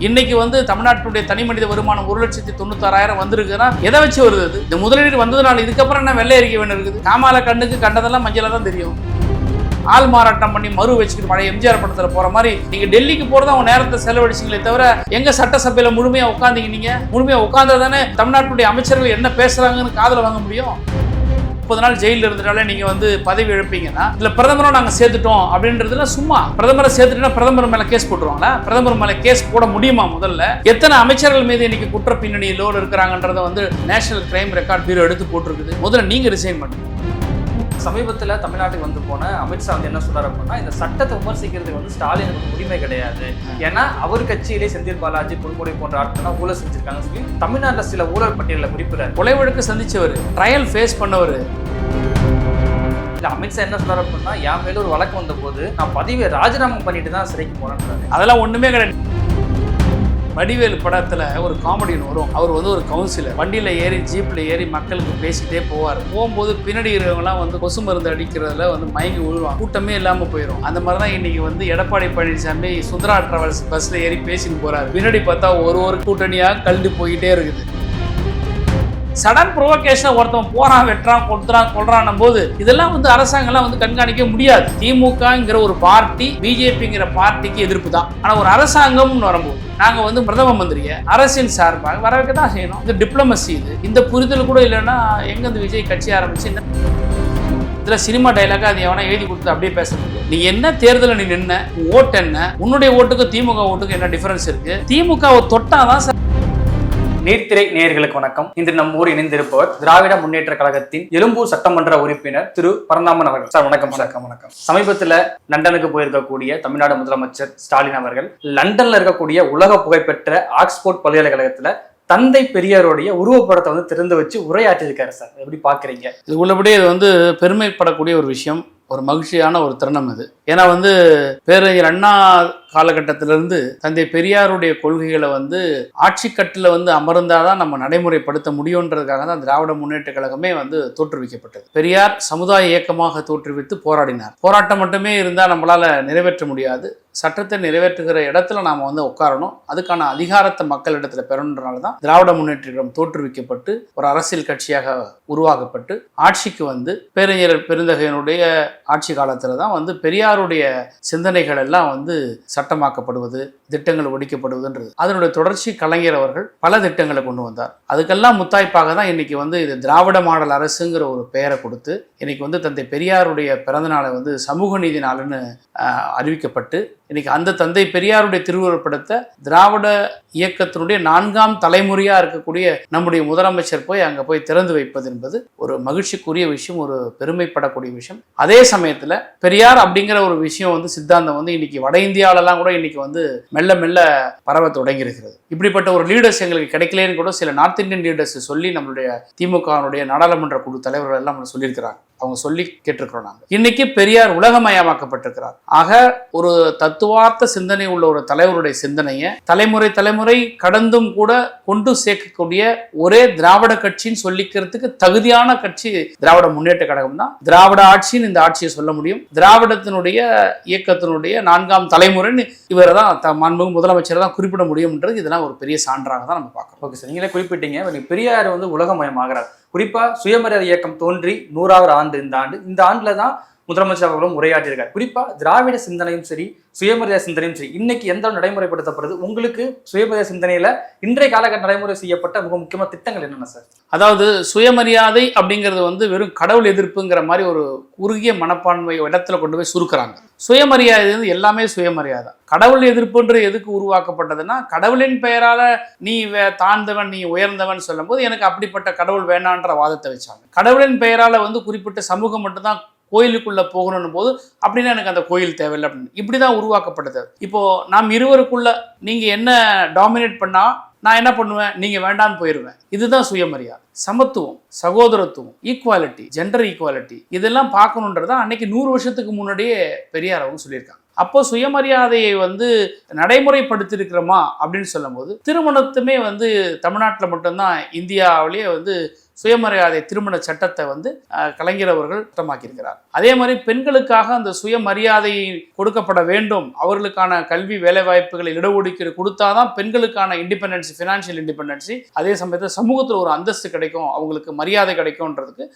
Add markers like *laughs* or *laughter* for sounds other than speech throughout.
இன்னைக்கு வந்து தமிழ்நாட்டுடைய தனி மனித வருமானம் ஒரு லட்சத்தி தொண்ணூத்தாறாயிரம் வந்திருக்குன்னா எதை வச்சு வருது அது? இந்த முதலீடு வந்ததுனால இதுக்கப்புறம் என்ன வெள்ளை அறிக்கை வேணும் இருக்குது? காமால கண்ணுக்கு கண்டதெல்லாம் மஞ்சள் தான் தெரியும். ஆள் மாறாட்டம் பண்ணி மறு வச்சுக்கிட்டு பழைய எம்ஜிஆர் படத்தில் போற மாதிரி நீங்க டெல்லிக்கு போறதா உங்க நேரத்தை செலவழிச்சிங்களே தவிர எங்க சட்டசபையில முழுமையா உட்காந்தீங்க நீங்க? முழுமையா உட்கார்ந்தா தானே தமிழ்நாட்டுடைய அமைச்சர்கள் என்ன பேசுறாங்கன்னு காதுல வாங்க முடியும்? முப்பது நாள் ஜெயிலில் இருந்துட்டாலே நீங்க வந்து பதவி இழப்பீங்கன்னா இல்லை பிரதமரை நாங்க சேர்த்துட்டோம் அப்படின்றதுல சும்மா பிரதமரை சேர்த்துட்டா பிரதமர் மேல கேஸ் போட்டுருவாங்களா? பிரதமர் மேல கேஸ் போட முடியுமா முதல்ல? எத்தனை அமைச்சர்கள் மீது இன்னைக்கு குற்ற பின்னணியிலோடு இருக்கிறாங்கன்றத வந்து நேஷனல் கிரைம் ரெக்கார்ட் பீரோ எடுத்து போட்டிருக்குது. முதல்ல நீங்க ரிசைன் பண்ணுங்க. சமீபத்துல தமிழ்நாட்டுக்கு வந்து போன அமித்ஷா வந்து என்ன சொல்றாரு அப்படின்னா இந்த சட்டத்தை விமர்சிக்கிறதுக்கு வந்து ஸ்டாலினுக்கு உரிமை கிடையாது. ஏன்னா அவர் கட்சியிலே செந்தில் பாலாஜி பொன்முடி போன்ற ஆட்கள் ஊழல் செஞ்சிருக்காங்கன்னு சொல்லி தமிழ்நாட்டுல சில ஊழல் பட்டியலில் குறிப்பிடாரு கொலை வழக்கு சந்திச்சவர் ட்ரையல் ஃபேஸ் பண்ணவர். இல்ல அமித்ஷா என்ன சொல்றாரு அப்படின்னா என் மேல ஒரு வழக்கு வந்த போது நான் பதவியை ராஜினாமா பண்ணிட்டு தான் சிறைக்கு போறேன்றாரு. அதெல்லாம் ஒண்ணுமே கிடையாது. வடிவேல் படத்துல ஒரு காமெடியன் வரும். அவர் வந்து ஒரு கவுன்சிலர் வண்டியில ஏறி ஜீப்ல ஏறி மக்களுக்கு பேசிட்டே போவார். போகும்போது பின்னாடி இருக்கிறவங்கலாம் வந்து கொசு மருந்து அடிக்கிறதுல வந்து மயங்கி விழுவாங்க கூட்டமே இல்லாம போயிடும் அந்த மாதிரி தான் இன்னைக்கு வந்து எடப்பாடி பழனிசாமி சுந்தரா டிராவல்ஸ் பஸ்ல ஏறி பேசின்னு போறாரு. பின்னாடி பார்த்தா ஒரு ஒரு கூட்டணியா கழுந்து போயிட்டே இருக்குது. சடன் ப்ரொவகேஷன் ஒருத்தன் போறான் வெட்டுறான் கொடுத்துறான் கொள்றான் போது இதெல்லாம் வந்து அரசாங்கம்லாம் வந்து கண்காணிக்க முடியாது. திமுகங்கிற ஒரு பார்ட்டி பிஜேபிங்கிற பார்ட்டிக்கு எதிர்ப்பு தான். ஆனா ஒரு அரசாங்கம்னு வரும்போது நாங்கள் வந்து பிரதம மந்திரியை அரசின் சார்பாக வரவேற்க தான் செய்யணும். இந்த டிப்ளமசி இது. இந்த புரிதல் கூட இல்லைன்னா எங்க இந்த விஜய் கட்சி ஆரம்பிச்சு இதில் சினிமா டைலாக அது எவனா எழுதி கொடுத்து அப்படியே பேசுறது? நீ என்ன தேர்தலில் நீ நின்ன? ஓட்டு என்ன? உன்னுடைய ஓட்டுக்கு திமுக ஓட்டுக்கு என்ன டிஃபரன்ஸ் இருக்கு? திமுகவை தொட்டாதான் சார் நீர்த்திரை நேயர்களுக்கு வணக்கம். இன்று நம் ஊர் இணைந்திருப்பவர் திராவிட முன்னேற்ற கழகத்தின் எழும்பூர் சட்டமன்ற உறுப்பினர் திரு பரந்தாமன் அவர்கள். சார் வணக்கம் சார். வணக்கம் வணக்கம். சமீபத்துல லண்டனுக்கு போயிருக்கக்கூடிய தமிழ்நாடு முதலமைச்சர் ஸ்டாலின் அவர்கள் லண்டன்ல இருக்கக்கூடிய உலக புகழ்பெற்ற ஆக்ஸ்போர்ட் பல்கலைக்கழகத்துல தந்தை பெரியாருடைய உருவப்படத்தை வந்து திறந்து வச்சு உரையாற்றியிருக்காரு சார். எப்படி பாக்குறீங்க இது உள்ளபடியே இது வந்து பெருமைப்படக்கூடிய ஒரு விஷயம். ஒரு மகிழ்ச்சியான ஒரு தருணம் இது ஏன்னா வந்து பேரறிஞர் அண்ணா காலகட்டத்திலிருந்து தந்தை பெரியாருடைய கொள்கைகளை வந்து ஆட்சி கட்டில் வந்து அமர்ந்தாதான் நம்ம நடைமுறைப்படுத்த முடியுன்றதுக்காக தான் திராவிட முன்னேற்ற கழகமே வந்து தோற்றுவிக்கப்பட்டது. பெரியார் சமுதாய இயக்கமாக தோற்றுவித்து போராடினார். போராட்டம் மட்டுமே இருந்தால் நம்மளால் நிறைவேற்ற முடியாது. சட்டத்தை நிறைவேற்றுகிற இடத்துல நாம் வந்து உட்காரணும். அதுக்கான அதிகாரத்தை மக்களிடத்தில் பெறணுன்றனால தான் திராவிட முன்னேற்றம் தோற்றுவிக்கப்பட்டு ஒரு அரசியல் கட்சியாக உருவாக்கப்பட்டு ஆட்சிக்கு வந்து பேரறிஞர் பெருந்தகையினுடைய ஆட்சி காலத்தில் தான் வந்து பெரியாருடைய சிந்தனைகள் எல்லாம் வந்து சட்டமாக்கப்படுவது திட்டங்கள் ஒடிக்கப்படுவதுன்றது அதனுடைய தொடர்ச்சி கலைஞர் அவர்கள் பல திட்டங்களை கொண்டு வந்தார். அதுக்கெல்லாம் முத்தாய்ப்பாக தான் இன்னைக்கு வந்து இது திராவிட மாடல் அரசுங்கிற ஒரு பெயரை கொடுத்து இன்னைக்கு வந்து தந்தை பெரியாருடைய பிறந்தநாளை வந்து சமூக நீதி நாளுன்னு அறிவிக்கப்பட்டு இன்னைக்கு அந்த தந்தை பெரியாருடைய திருவுருப்படத்தை திராவிட இயக்கத்தினுடைய நான்காம் தலைமுறையா இருக்கக்கூடிய நம்முடைய முதலமைச்சர் போய் அங்க போய் திறந்து வைப்பது என்பது ஒரு மகிழ்ச்சிக்குரிய விஷயம் ஒரு பெருமைப்படக்கூடிய விஷயம். அதே சமயத்துல பெரியார் அப்படிங்கிற ஒரு விஷயம் வந்து சித்தாந்தம் வந்து இன்னைக்கு வட இந்தியாவிலலாம் கூட இன்னைக்கு வந்து மெல்ல மெல்ல பரவ தொடங்கி இருக்கிறது இப்படிப்பட்ட ஒரு லீடர்ஸ் எங்களுக்கு கிடைக்கலன்னு கூட சில நார்த் இந்தியன் லீடர்ஸ் சொல்லி நம்மளுடைய திமுகவினுடைய நாடாளுமன்ற குழு தலைவர்கள் எல்லாம் சொல்லியிருக்கிறாங்க. அவங்க சொல்லி கேட்டிருக்கிறோம் நாங்கள் இன்னைக்கு பெரியார் உலகமயமாக்கப்பட்டிருக்கிறார். ஆக ஒரு தத்துவார்த்த சிந்தனை உள்ள ஒரு தலைவருடைய சிந்தனையை தலைமுறை தலைமுறை கடந்தும் கூட கொண்டு சேர்க்கக்கூடிய ஒரே திராவிட கட்சின்னு சொல்லிக்கிறதுக்கு தகுதியான கட்சி திராவிட முன்னேற்ற கழகம் தான். திராவிட ஆட்சின்னு இந்த ஆட்சியை சொல்ல முடியும். திராவிடத்தினுடைய இயக்கத்தினுடைய நான்காம் தலைமுறைன்னு இவரை தான் த- மாண்புமிகு முதலமைச்சரை தான் குறிப்பிட முடியும்ன்றது இதெல்லாம் ஒரு பெரிய சான்றாக தான் நம்ம பார்க்கணும் ஓகே சார் நீங்களே குறிப்பிட்டீங்க பெரியார் வந்து உலகமயமாகிறார். குறிப்பாக சுயமரியாதை இயக்கம் தோன்றி நூறாவது ஆண்டு இந்த ஆண்டு. இந்த ஆண்டில் தான் முதலமைச்சர் அவர்களும் உரையாற்றியிருக்கார். குறிப்பா திராவிட சிந்தனையும் சரி சுயமரியாதை சிந்தனையும் சரி இன்னைக்கு எந்த நடைமுறைப்படுத்தப்படுது? உங்களுக்கு சுயமரியாதை சிந்தனையில இன்றைய காலகட்ட நடைமுறை செய்யப்பட்ட மிக முக்கியமான திட்டங்கள் என்னென்ன சார்? அதாவது சுயமரியாதை அப்படிங்கிறது வந்து வெறும் கடவுள் எதிர்ப்புங்கிற மாதிரி ஒரு குறுகிய மனப்பான்மை இடத்துல கொண்டு போய் சுருக்கிறாங்க. சுயமரியாதை வந்து எல்லாமே சுயமரியாதை. கடவுள் எதிர்ப்புன்றது எதுக்கு உருவாக்கப்பட்டதுன்னா கடவுளின் பெயரால நீ தாழ்ந்தவன் நீ உயர்ந்தவன் சொல்லும்போது எனக்கு அப்படிப்பட்ட கடவுள் வேணான்ற வாதத்தை வச்சாங்க. கடவுளின் பெயரால வந்து குறிப்பிட்ட சமூகம் மட்டும்தான் கோயிலுக்குள்ளே போகணும் போது அப்படின்னா எனக்கு அந்த கோயில் தேவையில்லை அப்படின்னு. இப்படிதான் உருவாக்கப்பட்டது. இப்போது நாம் இருவருக்குள்ள நீங்கள் என்ன டாமினேட் பண்ணால் நான் என்ன பண்ணுவேன்? நீங்கள் வேண்டான்னு போயிடுவேன் இதுதான் சுயமரியாதை. சமத்துவம் சகோதரத்துவம் ஈக்குவாலிட்டி ஜெண்டர் ஈக்குவாலிட்டி இதெல்லாம் பார்க்கணுன்றத அன்னைக்கு நூறு வருஷத்துக்கு முன்னாடியே பெரியார் அவங்க சொல்லியிருக்காங்க. அப்போ சுயமரியாதையை வந்து நடைமுறைப்படுத்தியிருக்கிறோமா அப்படின்னு சொல்லும்போது திருமணத்துமே வந்து தமிழ்நாட்டில் மட்டும்தான் இந்தியாவிலேயே வந்து சுயமரியாதை திருமண சட்டத்தை வந்து கலைஞர் அவர்கள் சட்டமாக்கியிருக்கிறார் அதே மாதிரி பெண்களுக்காக அந்த சுயமரியாதை கொடுக்கப்பட வேண்டும். அவர்களுக்கான கல்வி வேலைவாய்ப்புகளை இடஒதுக்கீடு கொடுத்தாதான் பெண்களுக்கான இண்டிபெண்டன்சி ஃபினான்ஷியல் இண்டிபெண்டன்சி அதே சமயத்தில் சமூகத்தில் ஒரு அந்தஸ்து கிடைக்கும். அவங்களுக்கு மரியாதை கிடைக்கும்ன்றதுக்கு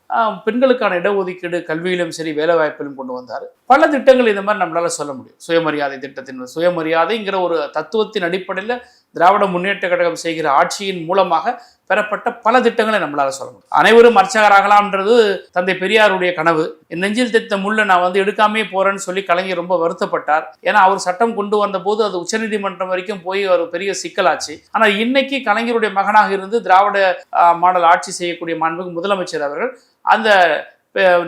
பெண்களுக்கான இடஒதுக்கீடு கல்வியிலும் சரி வேலைவாய்ப்பிலும் கொண்டு வந்தார். பல திட்டங்கள் இந்த மாதிரி நம்மளால சொல்ல முடியும். சுயமரியாதை திட்டத்தின் சுயமரியாதைங்கிற ஒரு தத்துவத்தின் அடிப்படையில் திராவிட முன்னேற்ற கழகம் செய்கிற ஆட்சியின் மூலமாக பெறப்பட்ட பல திட்டங்களை நம்மளால சொல்ல முடியும். அனைவரும் அர்ச்சகராகலாம்ன்றது தந்தை பெரியாருடைய கனவு. நெஞ்சில் தைத்த முள்ள நான் வந்து எடுக்காமே போறேன்னு சொல்லி கலைஞர் ரொம்ப வருத்தப்பட்டார். ஏன்னா அவர் சட்டம் கொண்டு வந்த போது அது உச்சநீதிமன்றம் வரைக்கும் போய் ஒரு பெரிய சிக்கலாச்சு. ஆனால் இன்னைக்கு கலைஞருடைய மகனாக இருந்து திராவிட மாடல் ஆட்சி செய்யக்கூடிய மாண்புமிகு முதலமைச்சர் அவர்கள் அந்த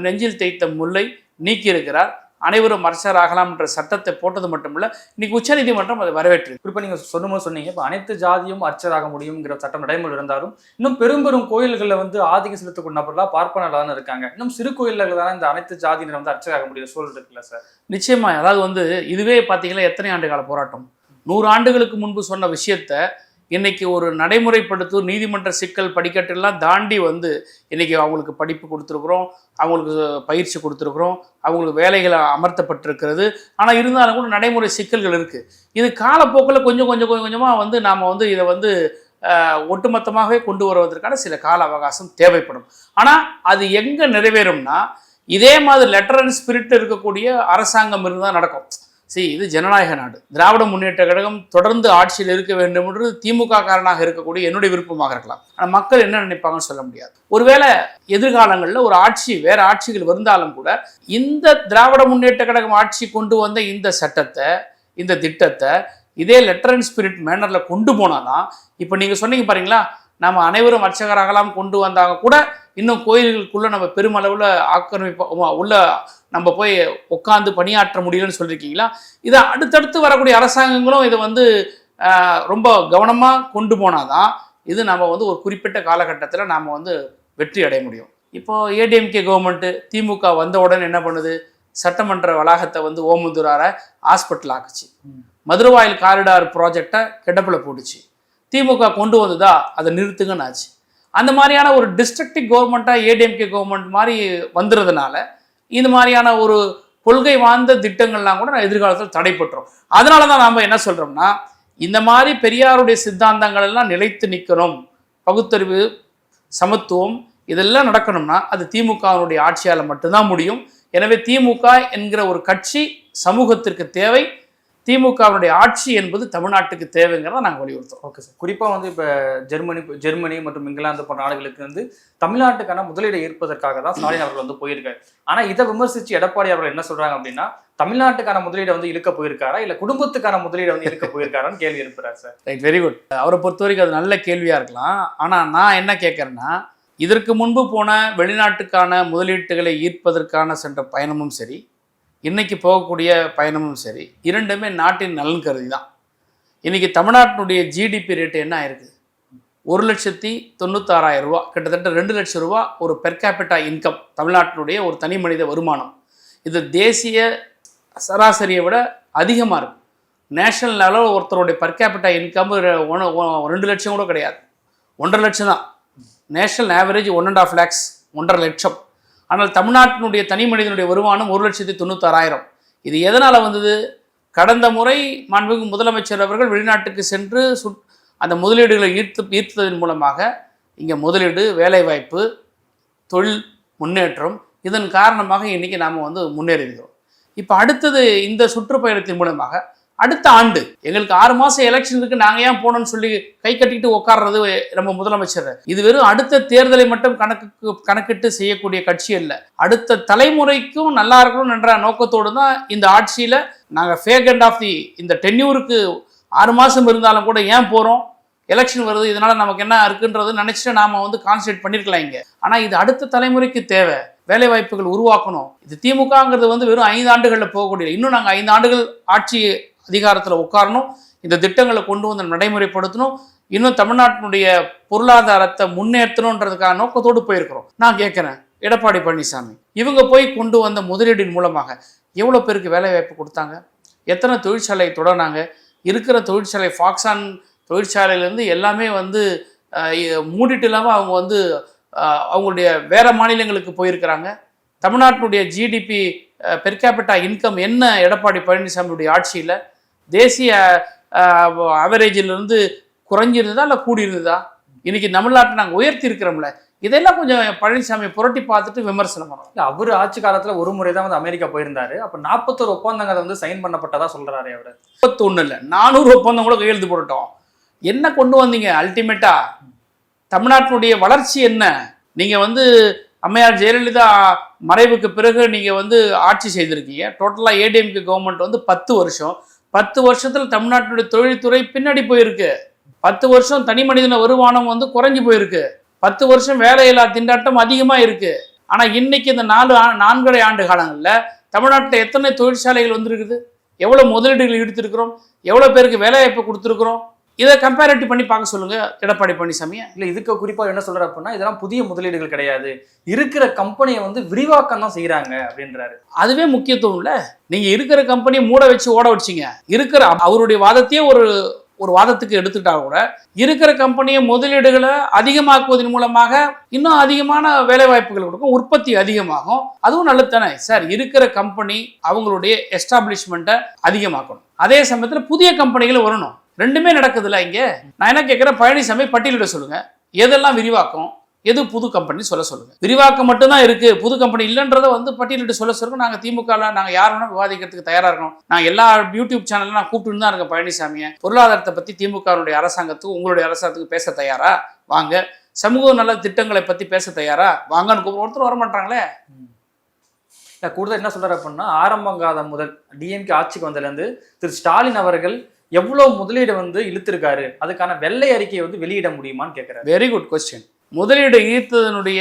நெஞ்சில் தைத்த முல்லை நீக்கியிருக்கிறார். அனைவரும் அரசராகலாம் என்ற சட்டத்தை போட்டது மட்டுமல்ல இன்னைக்கு உச்சநீதிமன்றம் அதை வரவேற்று குறிப்பா நீங்க சொல்லும்போது சொன்னீங்க இப்போ அனைத்து ஜாதியும் அர்ச்சராக முடியுங்கிற சட்டம் நடைமுறை இருந்தாலும் இன்னும் பெரும் பெரும் கோயில்களில் வந்து ஆதிக்கம் செலுத்தக்கூடிய நபர்களா பார்ப்பனர்களாக தானே இருக்காங்க. இன்னும் சிறு கோயில்கள் தானே இந்த அனைத்து ஜாதியினர் வந்து அர்ச்சராக முடியும் சூழல் இருக்குல்ல சார்? நிச்சயமா அதாவது வந்து இதுவே பார்த்தீங்கன்னா எத்தனை ஆண்டு கால போராட்டம்? நூறு ஆண்டுகளுக்கு முன்பு சொன்ன விஷயத்த இன்றைக்கி ஒரு நடைமுறைப்படுத்தும் நீதிமன்ற சிக்கல் படிக்கட்டெல்லாம் தாண்டி வந்து இன்றைக்கி அவங்களுக்கு படிப்பு கொடுத்துருக்குறோம் அவங்களுக்கு பயிற்சி கொடுத்துருக்குறோம் அவங்களுக்கு வேலைகளை அமர்த்தப்பட்டிருக்கிறது. ஆனால் இருந்தாலும் கூட நடைமுறை சிக்கல்கள் இருக்குது இது காலப்போக்கில் கொஞ்சம் கொஞ்சம் கொஞ்சம் கொஞ்சமாக வந்து நாம் வந்து இதை வந்து ஒட்டுமொத்தமாகவே கொண்டு வருவதற்கான சில கால அவகாசம் தேவைப்படும். ஆனால் அது எங்கே நிறைவேறும்னா இதே மாதிரி லெட்டர் அண்ட் ஸ்பிரிட் இருக்கக்கூடிய அரசாங்கம் இருந்தால் நடக்கும். சரி இது ஜனநாயக நாடு. திராவிட முன்னேற்ற கழகம் தொடர்ந்து ஆட்சியில் இருக்க வேண்டும் என்று திமுக காரனாக இருக்கக்கூடிய என்னுடைய விருப்பமாக இருக்கலாம். ஆனால் மக்கள் என்ன நினைப்பாங்கன்னு சொல்ல முடியாது. ஒருவேளை எதிர்காலங்களில் ஒரு ஆட்சி வேற ஆட்சிகள் வந்தாலும் கூட இந்த திராவிட முன்னேற்ற கழகம் ஆட்சி கொண்டு வந்த இந்த சட்டத்தை இந்த திட்டத்தை இதே லெட்டர் அண்ட் ஸ்பிரிட் மேனரில் கொண்டு போனாதான் இப்போ நீங்கள் சொன்னீங்க பாருங்களா நம்ம அனைவரும் அர்ச்சகராகலாம் கொண்டு வந்தாங்க கூட இன்னும் கோயில்களுக்குள்ள நம்ம பெருமளவில் ஆக்கிரமிப்பா உள்ள நம்ம போய் உட்காந்து பணியாற்ற முடியலன்னு சொல்லியிருக்கீங்களா? இதை அடுத்தடுத்து வரக்கூடிய அரசாங்கங்களும் இதை வந்து ரொம்ப கவனமாக கொண்டு போனாதான் இது நம்ம வந்து ஒரு குறிப்பிட்ட காலகட்டத்தில் நாம் வந்து வெற்றி அடைய முடியும். இப்போ ஏடிஎம்கே கவர்மெண்ட்டு திமுக வந்த உடனே என்ன பண்ணுது? சட்டமன்ற வளாகத்தை வந்து ஓமந்தூரார ஹாஸ்பிட்டல் ஆக்குச்சு. மதுரவாயில் காரிடார் ப்ராஜெக்டை கிடப்பில் போட்டுச்சு. திமுக கொண்டு வந்ததா? அதை நிறுத்துங்கன்னு ஆச்சு. அந்த மாதிரியான ஒரு டிஸ்ட்ரக்டிவ் கவர்மெண்ட்டாக ஏடிஎம்கே கவர்மெண்ட் மாதிரி வந்துடுறதுனால இந்த மாதிரியான ஒரு கொள்கை வாய்ந்த திட்டங்கள்லாம் கூட நான் எதிர்காலத்தில் தடைப்பட்டுரும். அதனால தான் நாம் என்ன சொல்கிறோம்னா இந்த மாதிரி பெரியாருடைய சித்தாந்தங்கள் எல்லாம் நிலைத்து நிற்கணும் பகுத்தறிவு சமத்துவம் இதெல்லாம் நடக்கணும்னா அது திமுகவினுடைய ஆட்சியால் மட்டும்தான் முடியும். எனவே திமுக என்கிற ஒரு கட்சி சமூகத்திற்கு தேவை திமுகவினுடைய ஆட்சி என்பது தமிழ்நாட்டுக்கு தேவைங்கிறத நாங்கள் வலியுறுத்துறோம். Okay sir. குறிப்பா வந்து இப்ப ஜெர்மனி ஜெர்மனி மற்றும் இங்கிலாந்து போன்ற நாடுகளுக்கு வந்து தமிழ்நாட்டுக்கான முதலீடை ஈர்ப்பதற்காக தான் ஸ்டாலின் அவர்கள் வந்து போயிருக்காரு. ஆனா இதை விமர்சிச்சு எடப்பாடி அவர்கள் என்ன சொல்றாங்க அப்படின்னா தமிழ்நாட்டுக்கான முதலீடை வந்து இழுக்க போயிருக்காரா? இல்ல குடும்பத்துக்கான முதலீடை வந்து இழுக்க போயிருக்காரான்னு கேள்வி எழுப்புறாரு சார். ரைட் வெரி குட் அவரை பொறுத்த வரைக்கும் அது நல்ல கேள்வியாக இருக்கலாம். ஆனால் நான் என்ன கேட்குறேன்னா இதற்கு முன்பு போன வெளிநாட்டுக்கான முதலீட்டுகளை ஈர்ப்பதற்கான சென்ற பயணமும் சரி இன்றைக்கி போகக்கூடிய பயணமும் சரி இரண்டுமே நாட்டின் நலன் கருதி தான் இன்றைக்கி தமிழ்நாட்டினுடைய ஜிடிபி ரேட்டு என்ன ஆயிருக்கு? ஒரு லட்சத்தி தொண்ணூத்தாறாயிரம் ரூபா கிட்டத்தட்ட ரெண்டு லட்சம் ரூபா ஒரு பெர் கேபிட்டா இன்கம் தமிழ்நாட்டினுடைய ஒரு தனி மனித வருமானம். இது தேசிய சராசரியை விட அதிகமாக இருக்கும் நேஷனல் லெவலில் ஒருத்தருடைய பர் கேபிட்டா இன்கம் ரெண்டு லட்சம் கூட கிடையாது. ஒன்றரை லட்சம் தான். National average one and half lakhs ஒன்றரை லட்சம். ஆனால் தமிழ்நாட்டினுடைய தனி மனிதனுடைய வருமானம் ஒரு லட்சத்தி தொண்ணூத்தாறாயிரம். இது எதனால் வந்தது? கடந்த முறை மாண்புமிகு முதலமைச்சர் அவர்கள் வெளிநாட்டுக்கு சென்று சுட் அந்த முதலீடுகளை ஈர்த்து ஈர்த்ததன் மூலமாக இங்கே முதலீடு வேலைவாய்ப்பு தொழில் முன்னேற்றம் இதன் காரணமாக இன்றைக்கி நாம் வந்து முன்னேறுகிறோம் இப்போ அடுத்தது இந்த சுற்றுப்பயணத்தின் மூலமாக அடுத்த ஆண்டு. எங்களுக்கு ஆறு மாதம் எலெக்ஷன் இருக்கு நாங்கள் ஏன் போனோம்னு சொல்லி கை கட்டிட்டு உட்கார்றது நம்ம முதலமைச்சர். இது வெறும் அடுத்த தேர்தலை மட்டும் கணக்குக்கு கணக்கிட்டு செய்யக்கூடிய கட்சி அல்ல. அடுத்த தலைமுறைக்கும் நல்லா இருக்கணும் என்ற நோக்கத்தோடு தான் இந்த ஆட்சியில் நாங்கள் ஃபேக் அண்ட் ஆஃப் தி இந்த டென்யூருக்கு ஆறு மாதம் இருந்தாலும் கூட ஏன் போகிறோம் எலெக்ஷன் வருது இதனால நமக்கு என்ன இருக்குன்றது நினைச்சிட்டு நாம வந்து கான்சன்ட்ரேட் பண்ணிருக்கலாம் இங்க. ஆனா இது அடுத்த தலைமுறைக்கு தேவை. வேலை வாய்ப்புகள் உருவாக்கணும். இது திமுகங்கிறது வந்து வெறும் ஐந்து ஆண்டுகளில் போகக்கூடிய இன்னும் நாங்கள் ஐந்து ஆண்டுகள் ஆட்சி அதிகாரத்தில் உட்காரணும். இந்த திட்டங்களை கொண்டு வந்து நடைமுறைப்படுத்தணும். இன்னும் தமிழ்நாட்டினுடைய பொருளாதாரத்தை முன்னேற்றணுன்றதுக்கான நோக்கத்தோடு போயிருக்கிறோம். நான் கேட்குறேன் எடப்பாடி பழனிசாமி இவங்க போய் கொண்டு வந்த முதலீடின் மூலமாக எவ்வளோ பேருக்கு வேலை வாய்ப்பு கொடுத்தாங்க? எத்தனை தொழிற்சாலை தொடர்னாங்க? இருக்கிற தொழிற்சாலை ஃபாக்ஸான் தொழிற்சாலையிலேருந்து எல்லாமே வந்து மூடிட்டு இல்லாமல் அவங்க வந்து அவங்களுடைய வேறு மாநிலங்களுக்கு போயிருக்கிறாங்க. தமிழ்நாட்டினுடைய ஜிடிபி பெர்கேபிட்டா இன்கம் என்ன எடப்பாடி பழனிசாமியுடைய ஆட்சியில்? தேசிய ஆவரேஜிலிருந்து குறைஞ்சிருந்ததா இல்லை கூடியிருந்ததா? இன்னைக்கு தமிழ்நாட்டை நாங்கள் உயர்த்தி இருக்கிறோம்ல இதெல்லாம் கொஞ்சம் பழனிசாமி புரட்டி பார்த்துட்டு விமர்சனம் பண்ணணும். அவர் ஆட்சி காலத்துல ஒரு முறை தான் வந்து அமெரிக்கா போயிருந்தாரு. அப்ப நாற்பத்தோரு ஒப்பந்தங்கள் வந்து சைன் பண்ணப்பட்டதா சொல்றாரு அவரு. முப்பத்தொன்னு இல்லை நானூறு ஒப்பந்தம் கூட கையெழுத்து போட்டுட்டோம். என்ன கொண்டு வந்தீங்க? அல்டிமேட்டா தமிழ்நாட்டினுடைய வளர்ச்சி என்ன? நீங்க வந்து அம்மையார் ஜெயலலிதா மறைவுக்கு பிறகு நீங்க வந்து ஆட்சி செய்திருக்கீங்க. டோட்டலா ஏடிஎம்கே கவர்மெண்ட் வந்து பத்து வருஷம். பத்து வருஷத்தில் தமிழ்நாட்டினுடைய தொழில்துறை பின்னாடி போயிருக்கு. பத்து வருஷம் தனி மனிதன வருமானம் வந்து குறைஞ்சி போயிருக்கு. பத்து வருஷம் வேலையில்லா திண்டாட்டம் அதிகமாக இருக்கு. ஆனால் இன்னைக்கு இந்த நாலு நான்கரை ஆண்டு காலங்களில் தமிழ்நாட்டில் எத்தனை தொழிற்சாலைகள் வந்திருக்குது? எவ்வளோ முதலீடுகள் ஈடுத்திருக்கிறோம் எவ்வளோ பேருக்கு வேலைவாய்ப்பு கொடுத்துருக்குறோம்? இதை கம்பேரிட்டிவ் பண்ணி பார்க்க சொல்லுங்க எடப்பாடி பழனிசாமியை இல்ல இதுக்கு குறிப்பா என்ன சொல்றாரு அப்படின்னா இதெல்லாம் புதிய முதலீடுகள் கிடையாது. இருக்கிற கம்பெனியை வந்து விரிவாக்கம் தான் செய்யறாங்க அப்படின்றாரு. அதுவே முக்கியத்துவம் இல்ல. நீங்க இருக்கிற கம்பெனியை மூட வச்சு ஓட வச்சீங்க. இருக்கிற அவருடைய வாதத்தையே ஒரு ஒரு வாதத்துக்கு எடுத்துட்டா கூட இருக்கிற கம்பெனியை முதலீடுகளை அதிகமாக்குவதன் மூலமாக இன்னும் அதிகமான வேலை வாய்ப்புகள் கொடுக்கும் உற்பத்தி அதிகமாகும். அதுவும் நல்லது தானே சார் இருக்கிற கம்பெனி அவங்களுடைய எஸ்டாப்ளிஷ்மெண்ட்டை அதிகமாக்கணும். அதே சமயத்தில் புதிய கம்பெனிகள் வரணும். ரெண்டுமே நடக்குதுல்ல இங்கே. நான் என்ன கேட்குறேன் பழனிசாமி பட்டியலிட சொல்லுங்க. எதெல்லாம் விரிவாக்கம்? எது புது கம்பெனி சொல்ல சொல்லுங்க. விரிவாக்கம் மட்டும்தான் இருக்கு. புது கம்பெனி இல்லைன்றதை வந்து பட்டியலிட்டு சொல்ல சொல்லுங்க. நாங்க திமுக நாங்க யார் வேணா விவாதிக்கிறதுக்கு தயாரா இருக்கோம் நான் எல்லா யூடியூப் சேனல்ல நான் கூப்பிட்டு தான் இருக்கேன் பழனிசாமியை. பொருளாதாரத்தை பத்தி திமுகவுடைய அரசாங்கத்துக்கு உங்களுடைய அரசாங்கத்துக்கு பேச தயாரா? வாங்க. சமூக நல திட்டங்களை பத்தி பேச தயாரா? வாங்கன்னு ஒருத்தர் வர மாட்டாங்களே. கூடுதல் என்ன சொல்றாரு அப்படின்னா ஆரம்பங்காதம் முதல் டிஎம்கே ஆட்சிக்கு வந்ததுலேருந்து திரு ஸ்டாலின் அவர்கள் எவ்வளவு முதலீடு வந்து இழுத்திருக்காரு? அதுக்கான வெள்ளை அறிக்கையை வந்து வெளியிட முடியுமான்னு கேக்குறாரு. வெரி குட் கொஸ்டின் முதலீடு ஈர்த்ததனுடைய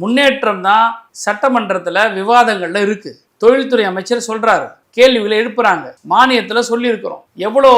முன்னேற்றம் தான் சட்டமன்றத்தில் விவாதங்கள்ல இருக்கு. தொழில்துறை அமைச்சர் சொல்றாரு. கேள்விகளை எழுப்புறாங்க. மானியத்தில் சொல்லியிருக்கிறோம். எவ்வளோ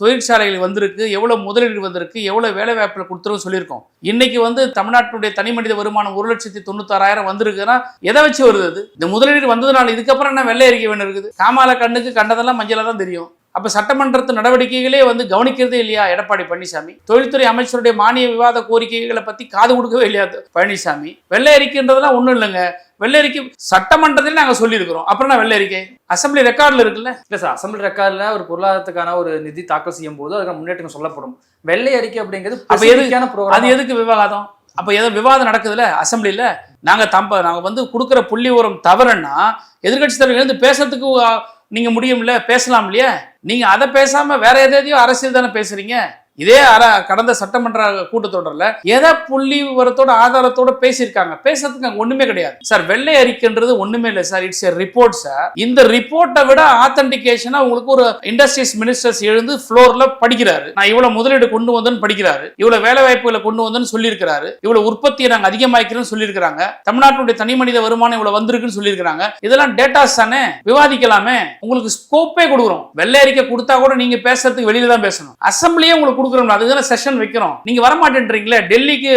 தொழிற்சாலைகள் வந்திருக்கு எவ்வளோ முதலீடு வந்திருக்கு எவ்வளோ வேலை வாய்ப்புகள் கொடுத்துருன்னு சொல்லியிருக்கோம். இன்னைக்கு வந்து தமிழ்நாட்டுடைய தனி மனித வருமானம் ஒரு லட்சத்தி தொண்ணூத்தாறாயிரம் வந்திருக்குன்னா எதை வச்சு வருது அது? இந்த முதலீடு வந்ததுனால இதுக்கப்புறம் என்ன வெள்ளை அறிக்கை வேணும் இருக்குது? காமால கண்ணுக்கு கண்டதெல்லாம் மஞ்சளாக தான் தெரியும். அப்ப சட்டமன்றத்து நடவடிக்கைகளே வந்து கவனிக்கிறதே இல்லையா? எடப்பாடி பழனிசாமி. தொழில்துறை அமைச்சருடைய மானிய விவாத கோரிக்கைகளை பத்தி காது கொடுக்கவே இல்லையா? பழனிசாமி. வெள்ளை அறிக்கைன்றதெல்லாம் ஒண்ணும் இல்லைங்க. வெள்ளை அறிக்கை சட்டமன்றத்திலே நாங்க சொல்லியிருக்கிறோம். அப்புறம் என்ன வெள்ளை அறிக்கை அசம்பிளி ரெக்கார்ட்ல இருக்குல்ல? இல்ல சார் அசம்பிளி ரெக்கார்ட்ல ஒரு பொருளாதாரத்துக்கான ஒரு நிதி தாக்கல் செய்யும் போது அதுக்கான முன்னேற்றம் சொல்லப்படும். வெள்ளை அறிக்கை அப்படிங்கிறது அப்ப எது- specific-ஆன program. அது எதுக்கு விவாதம்? அப்ப ஏதோ விவாதம் நடக்குதுல்ல? அசம்பிளில? நாங்க தம்ப நாங்க வந்து கொடுக்குற புள்ளி உரம் தவறுன்னா எதிர்கட்சி தலைவர் எழுந்து பேசுறதுக்கு ஆ, நீங்க முடியும்ல? பேசலாம் இல்லையா? நீங்கள் அதை பேசாமல் வேற எதையோ அரசியல் தானே பேசுகிறீங்க இதே அர கடந்த சட்டமன்ற கூட்டத்தொடரில் எதை புள்ளி விவரத்தோட ஆதாரத்தோட பேசியிருக்காங்க? பேசுறதுக்கு அங்கே ஒன்றுமே கிடையாது. சார் வெள்ளை அறிக்கைன்றது ஒன்றுமே இல்லை sir. It's a report sir இந்த ரிப்போர்ட்டை விட ஆத்தன்டிகேஷனாக உங்களுக்கு ஒரு இண்டஸ்ட்ரீஸ் மினிஸ்டர்ஸ் எழுந்து ஃப்ளோரில் படிக்கிறாரு. நான் இவ்வளோ முதலீடு கொண்டு வந்தேன்னு படிக்கிறாரு. இவ்வளோ வேலை வாய்ப்புகளை கொண்டு வந்தேன்னு சொல்லியிருக்கிறாரு. இவ்வளோ உற்பத்தியை நாங்கள் அதிகமாக்கிறோம்னு சொல்லியிருக்கிறாங்க. தமிழ்நாட்டுடைய தனி மனித வருமானம் இவ்வளோ வந்திருக்குன்னு சொல்லியிருக்கிறாங்க. இதெல்லாம் டேட்டாஸ் தானே? விவாதிக்கலாமே. உங்களுக்கு ஸ்கோப்பே கொடுக்குறோம். வெள்ளை அறிக்கை கொடுத்தா கூட நீங்கள் பேசுறதுக்கு வெளியில தான் பேசணும். அசம்பிளியே உங்களுக்கு கொடுக்குறோம் அதுதானே செஷன் வைக்கிறோம். நீங்க வர மாட்டேன்றீங்களே டெல்லிக்கு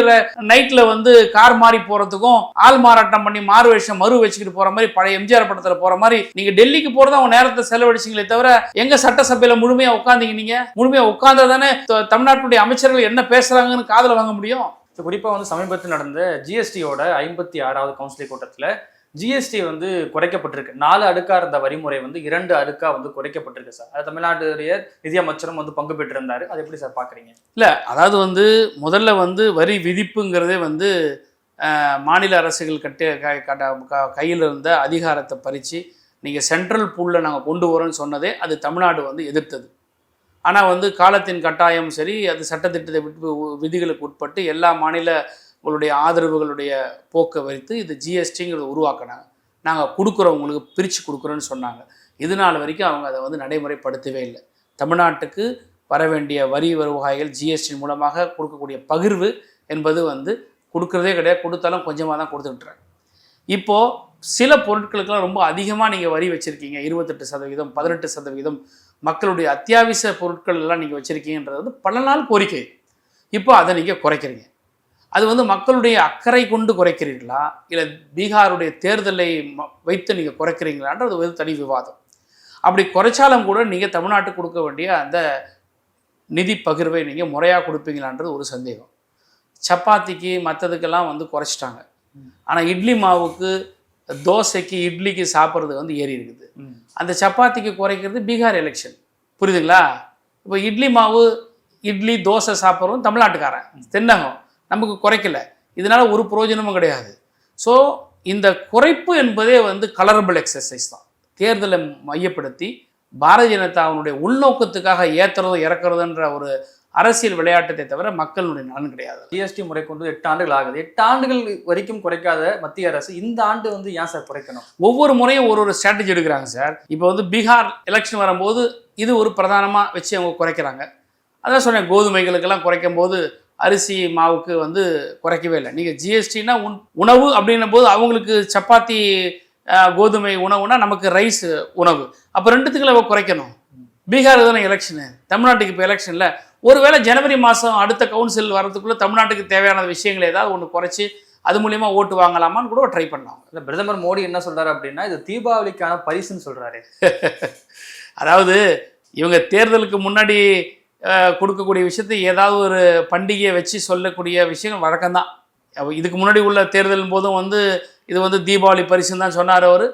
நைட்ல வந்து கார் மாறி போறதுக்கும் ஆள் மாறாட்டம் பண்ணி மாறு வேஷம் மறு வச்சுக்கிட்டு போற மாதிரி பழைய எம்ஜிஆர் படத்துல போற மாதிரி நீங்க டெல்லிக்கு போறதா உங்க நேரத்தை செலவழிச்சீங்களே தவிர எங்க சட்டசபையில முழுமையா உட்காந்தீங்க நீங்க? முழுமையா உட்கார்ந்தா தானே தமிழ்நாட்டுடைய அமைச்சர்கள் என்ன பேசுறாங்கன்னு காதல வாங்க முடியும்? குறிப்பாக குறிப்பா வந்து சமீபத்தில் நடந்த ஜிஎஸ்டியோட ஐம்பத்தி ஆறாவது கவுன்சிலிங் கூட்டத்தில் ஜிஎஸ்டி வந்து குறைக்கப்பட்டிருக்கு. நாலு அடுக்காக இருந்த வரிமுறை வந்து இரண்டு அடுக்காக வந்து குறைக்கப்பட்டிருக்கு சார் அது தமிழ்நாட்டுடைய நிதியமைச்சரும் வந்து பங்கு பெற்றிருந்தாரு. அது எப்படி சார் பார்க்குறீங்க இல்லை அதாவது வந்து முதல்ல வந்து வரி விதிப்புங்கிறதே வந்து மாநில அரசுகள் கட்டி க- க- கையில் இருந்த அதிகாரத்தை பறித்து நீங்கள் சென்ட்ரல் பூலில் நாங்கள் கொண்டு வரோம்னு சொன்னதே அது தமிழ்நாடு வந்து எதிர்த்தது. ஆனால் வந்து காலத்தின் கட்டாயம் சரி அது சட்டத்திட்டத்தை விட்டு விதிகளுக்கு உட்பட்டு எல்லா மாநில உங்களுடைய ஆதரவுகளுடைய போக்கை வைத்து இது ஜிஎஸ்டிங்கிறத உருவாக்கினாங்க நாங்கள் கொடுக்குறோம் உங்களுக்கு பிரித்து கொடுக்குறோன்னு சொன்னாங்க. இது நாள் வரைக்கும் அவங்க அதை வந்து நடைமுறைப்படுத்தவே இல்லை. தமிழ்நாட்டுக்கு வர வேண்டிய வரி வருவாய்கள் ஜிஎஸ்டி மூலமாக கொடுக்கக்கூடிய பகிர்வு என்பது வந்து கொடுக்குறதே கிடையாது. கொடுத்தாலும் கொஞ்சமாக தான் கொடுத்துட்றாங்க இப்போது சில பொருட்களுக்கெல்லாம் ரொம்ப அதிகமாக நீங்கள் வரி வச்சுருக்கீங்க. இருபத்தெட்டு சதவீதம் பதினெட்டு சதவீதம் மக்களுடைய அத்தியாவசிய பொருட்கள் எல்லாம் நீங்கள் வச்சுருக்கீங்கன்றது வந்து பல நாள் கோரிக்கை. இப்போ அதை நீங்கள் குறைக்கிறீங்க. அது வந்து மக்களுடைய அக்கறை கொண்டு குறைக்கிறீர்களா? இல்லை பீகாருடைய தேர்தலை ம- வைத்து நீங்கள் குறைக்கிறீங்களான்றது ஒரு தனி விவாதம். அப்படி குறைச்சாலும் கூட நீங்கள் தமிழ்நாட்டுக்கு கொடுக்க வேண்டிய அந்த நிதி பகிர்வை நீங்கள் முறையாக கொடுப்பீங்களான்றது ஒரு சந்தேகம். சப்பாத்திக்கு மற்றதுக்கெல்லாம் வந்து குறைச்சிட்டாங்க. ஆனால் இட்லி மாவுக்கு தோசைக்கு இட்லிக்கு சாப்பிட்றது வந்து ஏறி இருக்குது. அந்த சப்பாத்திக்கு குறைக்கிறது பீகார் எலெக்ஷன் புரியுதுங்களா? இப்போ இட்லி மாவு இட்லி தோசை சாப்பிட்றோம் தமிழ்நாட்டுக்காரன். தென்னகம். நமக்கு குறைக்கல. இதனால ஒரு பிரயோஜனமும் கிடையாது. ஸோ இந்த குறைப்பு என்பதே வந்து கலரபிள் எக்ஸசைஸ் தான். தேர்தலை மையப்படுத்தி பாரதிய ஜனதாவினுடைய உள்நோக்கத்துக்காக ஏற்றுறதும் இறக்குறதுன்ற ஒரு அரசியல் விளையாட்டத்தை தவிர மக்களுடைய நலன் கிடையாது. ஜிஎஸ்டி முறை கொண்டு எட்டு ஆண்டுகள் ஆகுது. எட்டு ஆண்டுகள் வரைக்கும் குறைக்காத மத்திய அரசு இந்த ஆண்டு வந்து ஏன் சார் குறைக்கணும்? ஒவ்வொரு முறையும் ஒரு ஒரு ஸ்ட்ராட்டஜி எடுக்கிறாங்க சார். இப்போ வந்து பீகார் எலெக்ஷன் வரும்போது இது ஒரு பிரதானமாக வச்சு அவங்க குறைக்கிறாங்க. அதான் சொன்னேன் கோதுமைகளுக்கெல்லாம் குறைக்கும் போது அரிசி மாவுக்கு வந்து குறைக்கவே இல்லை. நீங்கள் ஜிஎஸ்டினா உண் உணவு அப்படின்னும் போது அவங்களுக்கு சப்பாத்தி கோதுமை உணவுனா நமக்கு ரைஸ் உணவு. அப்போ ரெண்டுத்துக்குள்ள அவ குறைக்கணும். பீகார் தானே எலெக்ஷனு தமிழ்நாட்டுக்கு இப்போ எலெக்ஷனில் ஒருவேளை ஜனவரி மாதம் அடுத்த கவுன்சில் வரதுக்குள்ளே தமிழ்நாட்டுக்கு தேவையான விஷயங்கள் ஏதாவது ஒன்று குறைச்சி அது மூலியமா ஓட்டு வாங்கலாமான்னு கூட ட்ரை பண்ணலாம் இல்ல பிரதமர் மோடி என்ன சொல்றாரு அப்படின்னா இது தீபாவளிக்கான பரிசுன்னு சொல்றாரு. *laughs* அதாவது இவங்க தேர்தலுக்கு முன்னாடி கொடுக்கக்கூடிய விஷயத்தை ஏதாவது ஒரு பண்டிகையை வச்சு சொல்லக்கூடிய விஷயம் வழக்கம்தான். இதுக்கு முன்னாடி உள்ள தேர்தல் போதும் வந்து இது வந்து தீபாவளி பரிசுன்னு தான் சொன்னார் அவர்.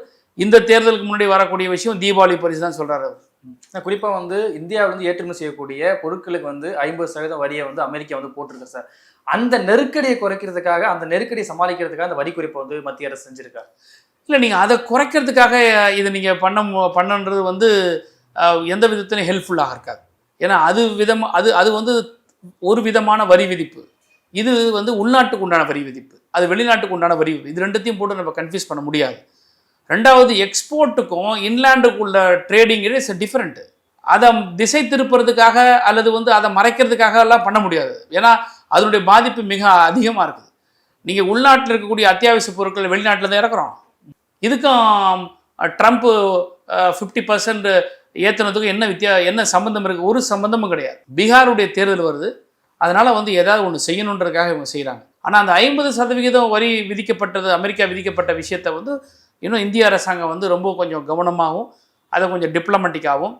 இந்த தேர்தலுக்கு முன்னாடி வரக்கூடிய விஷயம் தீபாவளி பரிசு தான் சொல்கிறார் அவர். குறிப்பா வந்து இந்தியாவில இருந்து ஏற்றுமதி செய்யக்கூடிய பொருட்களுக்கு வந்து ஐம்பது சதவீதம் வரியை வந்து அமெரிக்கா வந்து போட்டிருக்கு சார். அந்த நெருக்கடியை குறைக்கிறதுக்காக அந்த நெருக்கடியை சமாளிக்கிறதுக்காக அந்த வரி குறைப்பை வந்து மத்திய அரசு செஞ்சிருக்காரு. இல்லை நீங்கள் அதை குறைக்கிறதுக்காக இதை நீங்கள் பண்ண பண்ணன்றது வந்து எந்த விதத்திலும் ஹெல்ப்ஃபுல்லாக இருக்காது. ஏன்னா அது விதம் அது அது வந்து ஒரு விதமான வரி விதிப்பு. இது வந்து உள்நாட்டுக்கு உண்டான வரி விதிப்பு. அது வெளிநாட்டுக்கு உண்டான வரி விதிப்பு. இது ரெண்டுத்தையும் போட்டு நம்ம கன்ஃபியூஸ் பண்ண முடியாது. ரெண்டாவது எக்ஸ்போர்ட்டுக்கும் இன்லேண்டுக்குள்ள ட்ரேடிங் இஸ் டிஃப்ரெண்ட்டு அதை திசை திருப்புறதுக்காக அல்லது வந்து அதை மறைக்கிறதுக்காக எல்லாம் பண்ண முடியாது. ஏன்னா அதனுடைய பாதிப்பு மிக அதிகமாக இருக்குது. நீங்கள் உள்நாட்டில் இருக்கக்கூடிய அத்தியாவசிய பொருட்கள் வெளிநாட்டில் தான் இறக்குறோம். இதுக்கும் ட்ரம்ப்பு ஃபிஃப்டி பர்சன்ட் ஏற்றுனதுக்கும் என்ன வித்தியா என்ன சம்மந்தம் இருக்குது ஒரு சம்மந்தமும் கிடையாது. பீகாருடைய தேர்தல் வருது. அதனால் வந்து ஏதாவது ஒன்று செய்யணுன்றதுக்காக இவங்க செய்கிறாங்க ஆனால் அந்த ஐம்பது சதவிகிதம் வரி விதிக்கப்பட்டது அமெரிக்கா விதிக்கப்பட்ட விஷயத்தை வந்து இன்னும் இந்திய அரசாங்கம் வந்து ரொம்ப கொஞ்சம் கவனமாகவும் அதை கொஞ்சம் டிப்ளமேட்டிக்காகவும்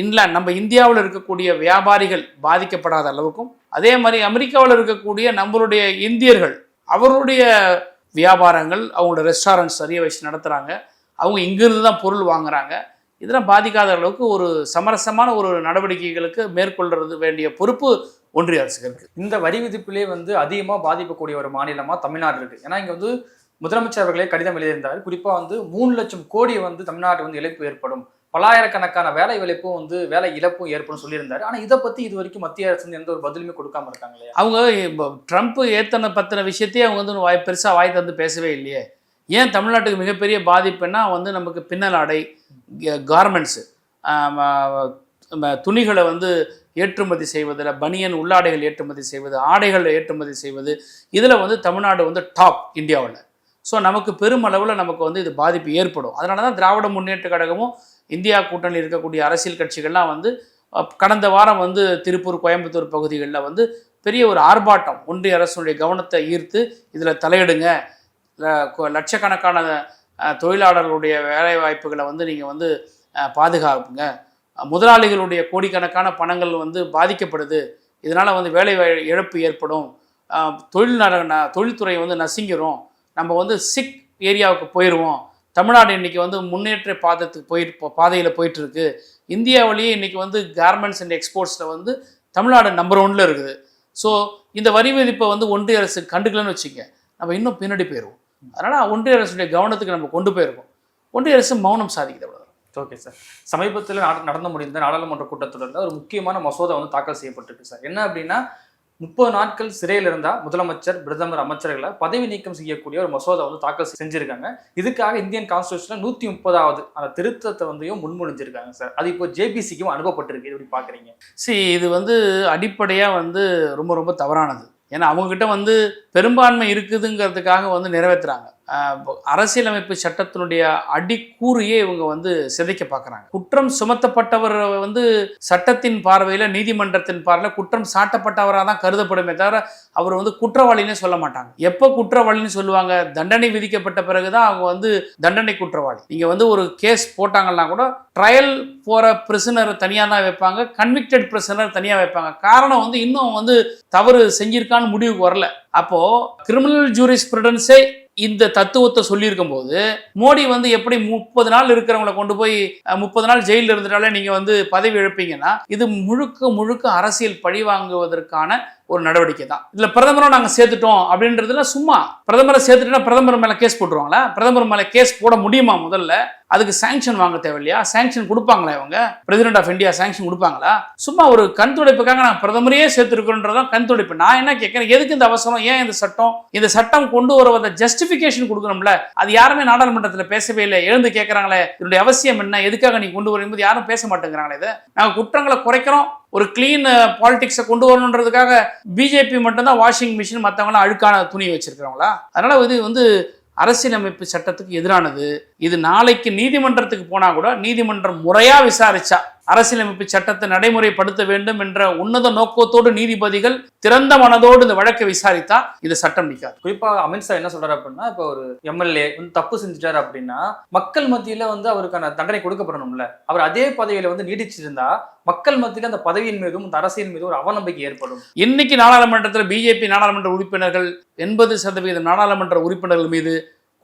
இன்லேண்ட் நம்ம இந்தியாவில் இருக்கக்கூடிய வியாபாரிகள் பாதிக்கப்படாத அளவுக்கும் அதே மாதிரி அமெரிக்காவில் இருக்கக்கூடிய நம்மளுடைய இந்தியர்கள் அவருடைய வியாபாரங்கள் அவங்களோட ரெஸ்டாரண்ட்ஸ் சரியாக வச்சு நடத்துகிறாங்க அவங்க இங்கிருந்து தான் பொருள் வாங்குறாங்க. இதெல்லாம் பாதிக்காத அளவுக்கு ஒரு சமரசமான ஒரு நடவடிக்கைகளுக்கு மேற்கொள்றது வேண்டிய பொறுப்பு ஒன்றிய அரசுக்கு இருக்கு. இந்த வரி விதிப்பிலே வந்து அதிகமா பாதிக்கக்கூடிய ஒரு மாநிலமா தமிழ்நாடு இருக்கு. ஏன்னா இங்க வந்து முதலமைச்சர் அவர்களே கடிதம் எழுதியிருந்தார். குறிப்பா வந்து மூணு லட்சம் கோடி வந்து தமிழ்நாடு வந்து இழப்பு ஏற்படும். பல்லாயிரக்கணக்கான வேலை இழப்பும் வந்து வேலை இழப்பும் ஏற்படும் சொல்லியிருந்தாரு ஆனா இதை பத்தி இது வரைக்கும் மத்திய அரசு வந்து எந்த ஒரு பதிலுமே கொடுக்காம இருக்காங்க அவங்க ட்ரம்ப் ஏத்தனை பத்தின விஷயத்தையே அவங்க வந்து வாய் பெருசாக வாய் தந்து பேசவே இல்லையே. ஏன் தமிழ்நாட்டுக்கு மிகப்பெரிய பாதிப்புன்னா வந்து நமக்கு பின்னலாடை கார்மெண்ட்ஸு துணிகளை வந்து ஏற்றுமதி செய்வதில் பனியன் உள்ளாடைகள் ஏற்றுமதி செய்வது ஆடைகள் ஏற்றுமதி செய்வது இதில் வந்து தமிழ்நாடு வந்து டாப் இந்தியாவில். ஸோ நமக்கு பெருமளவில் நமக்கு வந்து இது பாதிப்பு ஏற்படும். அதனால தான் திராவிட முன்னேற்ற கழகமும் இந்தியா கூட்டணியில் இருக்கக்கூடிய அரசியல் கட்சிகள்லாம் வந்து கடந்த வாரம் வந்து திருப்பூர் கோயம்புத்தூர் பகுதிகளில் வந்து பெரிய ஒரு ஆர்ப்பாட்டம் ஒன்றிய அரசுடைய கவனத்தை ஈர்த்து இதில் தலையிடுங்க. லட்சக்கணக்கான தொழிலாளர்களுடைய வேலை வாய்ப்புகளை வந்து நீங்கள் வந்து பாதுகாப்புங்க. முதலாளிகளுடைய கோடிக்கணக்கான பணங்கள் வந்து பாதிக்கப்படுது. இதனால் வந்து வேலை இழப்பு ஏற்படும். தொழில் ந- தொழில்துறை வந்து நசுங்கிரும். நம்ம வந்து சிக் ஏரியாவுக்கு போயிடுவோம் தமிழ்நாடு இன்றைக்கி வந்து முன்னேற்ற பாதத்துக்கு போயிட்டு பாதையில் போயிட்டுருக்கு. இந்தியாவிலேயே இன்னைக்கு வந்து கார்மெண்ட்ஸ் அண்ட் எக்ஸ்போர்ட்ஸில் வந்து தமிழ்நாடு நம்பர் ஒன்ல இருக்குது. ஸோ இந்த வரி விதிப்பை வந்து ஒன்றிய அரசு கண்டுக்கலன்னு வச்சுங்க நம்ம இன்னும் பின்னாடி போயிடுவோம் அதனால் ஒன்றிய அரசுடைய கவனத்துக்கு நம்ம கொண்டு போயிருக்கோம். ஒன்றிய அரசு மௌனம் சாதிக்குது அவ்வளவுதான். ஓகே சார் சமீபத்தில் நட- நடந்து முடிந்த நாடாளுமன்ற கூட்டத்தொடரில் ஒரு முக்கியமான மசோதா வந்து தாக்கல் செய்யப்பட்டிருக்கு சார் என்ன அப்படின்னா முப்பது நாட்கள் சிறையில் இருந்தா முதலமைச்சர் பிரதமர் அமைச்சர்களை பதவி நீக்கம் செய்யக்கூடிய ஒரு மசோதா வந்து தாக்கல் செஞ்சிருக்காங்க. இதுக்காக இந்தியன் கான்ஸ்டியூஷன்ல நூத்தி முப்பதாவது அந்த திருத்தத்தை வந்து முன்மொழிஞ்சிருக்காங்க சார் அது இப்போ ஜேபிசிக்கும் அனுப்பப்பட்டிருக்கு. எப்படி பாக்குறீங்க? See இது வந்து அடிப்படையாக வந்து ரொம்ப ரொம்ப தவறானது. ஏன்னா அவங்கக்கிட்ட வந்து பெரும்பான்மை இருக்குதுங்கிறதுக்காக வந்து நிறைவேற்றுறாங்க அரசியலமைப்பு சட்டத்தினுடைய அடிக்கூறையே இவங்க வந்து சிதைக்க பார்க்குறாங்க குற்றம் சுமத்தப்பட்டவர் வந்து சட்டத்தின் பார்வையில் நீதிமன்றத்தின் பார்வையில் குற்றம் சாட்டப்பட்டவராக தான் கருதப்படுமே தவிர அவர் வந்து குற்றவாளின்னு சொல்ல மாட்டாங்க. எப்போ குற்றவாளின்னு சொல்லுவாங்க? தண்டனை விதிக்கப்பட்ட பிறகு தான் அவங்க வந்து தண்டனை குற்றவாளி. நீங்கள் வந்து ஒரு கேஸ் போட்டாங்கன்னா கூட ட்ரையல் போகிற பிரிசனர் தனியாக தான் வைப்பாங்க கன்விக்டட் பிரிசனர் தனியாக வைப்பாங்க. காரணம் வந்து இன்னும் வந்து தவறு செஞ்சிருக்கான்னு முடிவுக்கு வரல. அப்போது கிரிமினல் ஜூரிஸ்பிரடன்ஸே இந்த தத்துவத்தை சொல்லியிருக்கும் போது மோடி வந்து எப்படி முப்பது நாள் இருக்கிறவங்களை கொண்டு போய் முப்பது நாள் ஜெயிலில் இருந்துட்டாலே நீங்கள் வந்து பதவி இழப்பீங்கன்னா இது முழுக்க முழுக்க அரசியல் பழி வாங்குவதற்கான ஒரு நடவடிக்கை தான். இதில் பிரதமரும் நாங்கள் சேர்த்துட்டோம் அப்படின்றதுல சும்மா பிரதமரை சேர்த்துட்டா பிரதமர் மேலே கேஸ் போட்டுருவாங்களா? பிரதமர் மேலே கேஸ் போட முடியுமா முதல்ல? அதுக்கு சாங்ஷன் வாங்க தேவையில்லையா? சாங்ஷன் கொடுப்பாங்களா இவங்க? பிரசிடென்ட் ஆஃப் இந்தியா சாங்ஷன் கொடுப்பாங்களா? சும்மா ஒரு கண் துடைப்புக்காக நான் பிரதமரையே சேர்த்துருக்கோன்றதான் கண் துடைப்பு. நான் என்ன கேட்கறேன்? எதுக்கு இந்த அவசரம்? ஏன் இந்த சட்டம்? இந்த சட்டம் கொண்டு வருவத ஜஸ்டிஃபிகேஷன் கொடுக்கணும்ல? அது யாருமே நாடாளுமன்றத்தில் பேசவே இல்லை. எழுந்து கேட்கறாங்களே இதனுடைய அவசியம் என்ன? எதுக்காக நீ கொண்டு வரும்போது யாரும் பேச மாட்டேங்கிறாங்களே இதை. நாங்கள் குற்றங்களை குறைக்கிறோம். ஒரு கிளீன் பாலிடிக்ஸை uh, கொண்டு வரணுன்றதுக்காக பிஜேபி மட்டும்தான் வாஷிங் மிஷின் மற்றவங்களாம் அழுக்கான துணி வச்சுருக்கிறவங்களா? அதனால் இது வந்து அரசியலமைப்பு சட்டத்துக்கு எதிரானது. இது நாளைக்கு நீதிமன்றத்துக்கு போனால் கூட நீதிமன்றம் முறையாக விசாரிச்சா அரசியலமைப்பு சட்டத்தை நடைமுறைப்படுத்த வேண்டும் என்ற உன்னத நோக்கத்தோடு நீதிபதிகள் திறந்த மனதோடு இந்த வழக்கை விசாரித்தா இந்த சட்டம் நிற்காது குறிப்பா அமித்ஷா என்ன சொல்றாரு அப்படின்னா இப்போ ஒரு எம்எல்ஏ வந்து தப்பு செஞ்சுட்டாரு அப்படின்னா மக்கள் மத்தியில வந்து அவருக்கான தண்டனை கொடுக்கப்படணும்ல. அவர் அதே பதவியில வந்து நீடிச்சிருந்தா மக்கள் மத்தியில அந்த பதவியின் மீதும் இந்த அரசியல் மீதும் ஒரு அவநம்பிக்கை ஏற்படும். இன்னைக்கு நாடாளுமன்றத்தில் பிஜேபி நாடாளுமன்ற உறுப்பினர்கள் எண்பது சதவீத நாடாளுமன்ற உறுப்பினர்கள் மீது